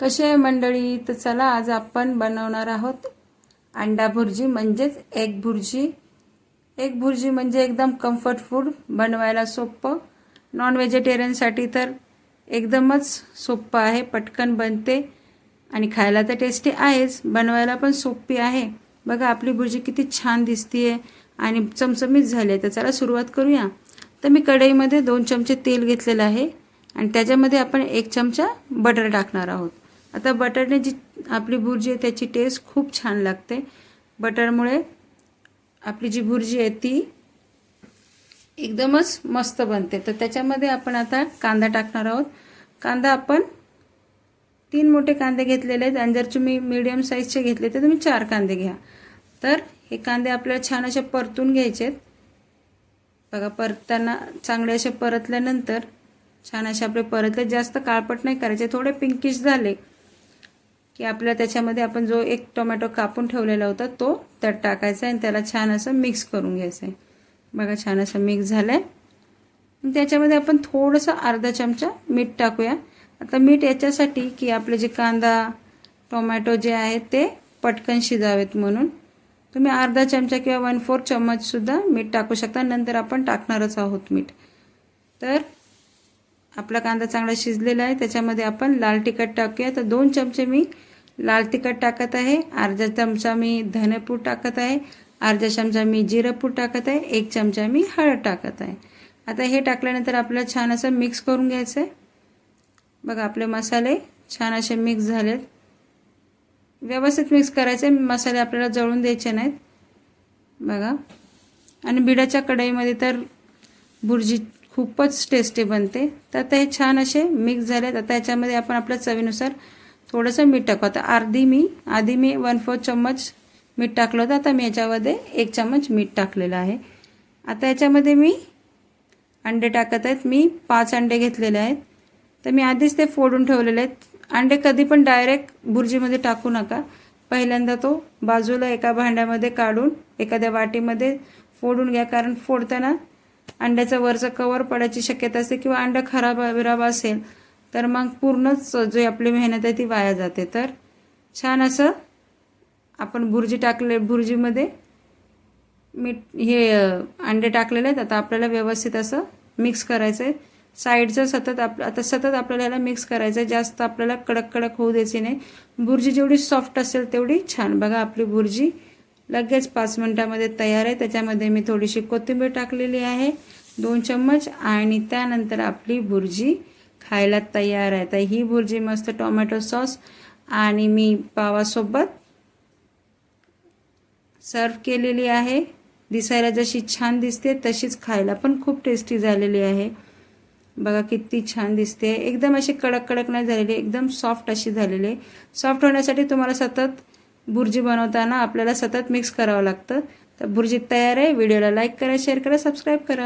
कसे आहे मंडळी? तर चला आज आपण बनवणार आहोत अंडा भुर्जी म्हणजेच एग भुर्जी. एग भुर्जी म्हणजे एकदम कम्फर्ट फूड बनवायला सोपं. नॉन व्हेजिटेरियनसाठी तर एकदमच सोपं आहे पटकन बनते आणि खायला तर टेस्टी आहेच बनवायला पण सोपी आहे. बघा आपली भुर्जी किती छान दिसतीये आणि चमचमीत झाली आहे तर चला सुरुवात करूया. तर मी कढईमध्ये दोन चमचे तेल घेतलेलं आहे आणि त्याच्यामध्ये आपण एक चमचा बटर टाकणार आहोत. आता बटरने जी आपली भुर्जी आहे त्याची टेस्ट खूप छान लागते. बटरमुळे आपली जी भुर्जी आहे ती एकदमच मस्त बनते. तर त्याच्यामध्ये आपण आता कांदा टाकणार आहोत. कांदा आपण तीन मोठे कांदे घेतलेले आहेत आणि जर तुम्ही मीडियम साईजचे घेतले तर तुम्ही चार कांदे घ्या. तर हे कांदे आपल्याला छान असे परतून घ्यायचे आहेत. बघा परतताना चांगले असे परतल्यानंतर छान असे आपले परतले. जास्त काळपट नाही करायचे थोडे पिंकिश झाले. की आपल्याला त्याच्यामध्ये आपण जो एक टोमॅटो कापून ठेवलेला होता तो त्यात टाकायचा आहे आणि त्याला छान असं मिक्स करून घ्यायचं आहे. बघा छान असं मिक्स झालं आहे त्याच्यामध्ये आपण थोडंसं अर्धा चमचा मीठ टाकूया. आता मीठ याच्यासाठी की आपले जे कांदा टोमॅटो जे आहेत ते पटकन शिजावेत म्हणून. तुम्ही अर्धा चमचा किंवा वन फोर चम्मचसुद्धा मीठ टाकू शकता. नंतर आपण टाकणारच आहोत मीठ. तर आपला कांदा चांगला शिजलेला आहे. त्याच्यामध्ये आपण लाल तिखट टाकूया. तर दोन चमचे मी लाल तिखट टाकत आहे. अर्धा चमचा मी धनेपूड टाकत आहे. अर्धा चमचा मी जिरंपूड टाकत आहे. एक चमचा मी हळद टाकत आहे. आता हे टाकल्यानंतर आपल्याला छान असं मिक्स करून घ्यायचं आहे बघा आपले मसाले छान असे मिक्स झालेत. व्यवस्थित मिक्स करायचे. मसाले आपल्याला जळून द्यायचे नाहीत. बघा. आणि बिडाच्या कढईमध्ये तर भुर्जी खूपच टेस्टी बनते. तर आता हे छान असे मिक्स झालेत. आता ह्याच्यामध्ये आपण आपल्या चवीनुसार थोडंसं मीठ टाकू. आता अर्धी मी आधी मी वन फोर चम्मच मीठ टाकलं होतं. आता मी याच्यामध्ये एक चम्मच मीठ टाकलेलं आहे. आता याच्यामध्ये मी अंडे टाकत आहेत. मी पाच अंडे घेतलेले आहेत. तर मी आधीच ते फोडून ठेवलेले आहेत. अंडे कधी पण डायरेक्ट भुर्जीमध्ये टाकू नका. पहिल्यांदा तो बाजूला एका भांड्यामध्ये काढून एखाद्या वाटीमध्ये फोडून घ्या. कारण फोडताना अंड्याचं वरचं कवर पडायची शक्यता असते किंवा अंडं खराब विराब असेल तर मग पूर्णच जे आपली मेहनत आहे ती वाया जाते. तर छान असं आपण भुर्जी टाकले भुर्जीमध्ये मीठ हे अंडे टाकलेले आहेत. आता आपल्याला व्यवस्थित असं मिक्स करायचं आहे साईडचं सतत आप आता सतत आपल्याला याला मिक्स करायचं आहे जास्त आपल्याला कडक कडक होऊ द्यायची नाही. भुर्जी जेवढी सॉफ्ट असेल तेवढी छान. बघा आपली भुर्जी लगेच पाच मिनटामध्ये तयार आहे. त्याच्यामध्ये मी थोडीशी कोथिंबीर टाकलेली आहे दोन चम्मच. आणि त्यानंतर आपली भुर्जी खायला तयार आहे. तर ही भुर्जी मस्त टोमॅटो सॉस आणि मी पावासोबत सर्व केलेली आहे. दिसायला जशी छान दिसते तशीच खायला पण खूप टेस्टी झालेली आहे. बघा किती छान दिसते. एकदम अशी कडक कडक नाही झालेली एकदम सॉफ्ट अशी झालेली. आहे सॉफ्ट होण्यासाठी तुम्हाला सतत भुर्जी बनवताना आपल्याला सतत मिक्स करावं लागतं. तर भुर्जी तयार आहे. व्हिडिओला लाईक करा शेअर करा सबस्क्राईब करा.